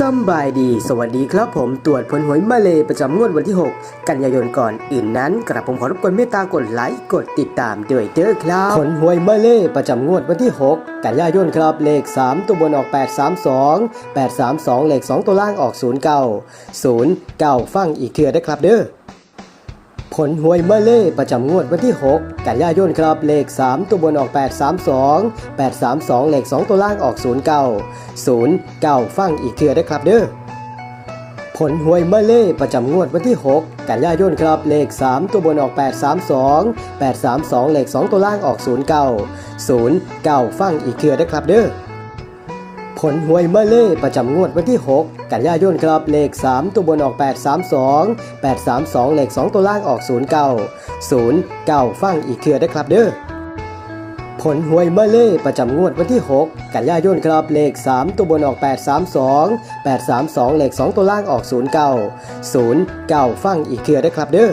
สำบายดี สวัสดีครับผมตรวจผลหวยมาเลยประจำงวดวันที่ 6 กันยายนก่อนอื่นนั้นกระผมขอรบกวนเมตตากดไลค์กดติดตามด้วยเด้อครับผลหวยมาเลยประจำงวดวันที่ 6 กันยายนครับเลข 3 ตัวบนออก 832 832 เลข 2 ตัวล่างออก 09 09ฟังอีกเทื่อได้ครับเด้อ ผลหวยเมเล่ประจำงวดวันที่ 6 กันยายนครับ เลข 3 ตัวบนออก 832 832 เลข 2 ตัวล่างออก 09 09 ฟังอีกเทือได้ครับเด้อผลหวยเมเล่ประจำงวดวันที่ 6 กันยายนครับ เลข 3 ตัวบนออก 832 832 เลข 2 ตัวล่างออก 09 09 ฟังอีกเทือได้ครับเด้อ ลหวยมาเล่ประจำงวดวันที่ 6 กันยายนครับเลข 3 ตัวบนออก 832 832 เลข 2 ตัวล่างออก 09 09 ฟังอีกเทือได้ครับเด้อผลหวยมาเล่ประจำงวดวันที่ 6 กันยายนครับเลข 3 ตัวบนออก 832 832 เลข 2 ตัวล่างออก 09 09 ฟังอีกเทือได้ครับเด้อ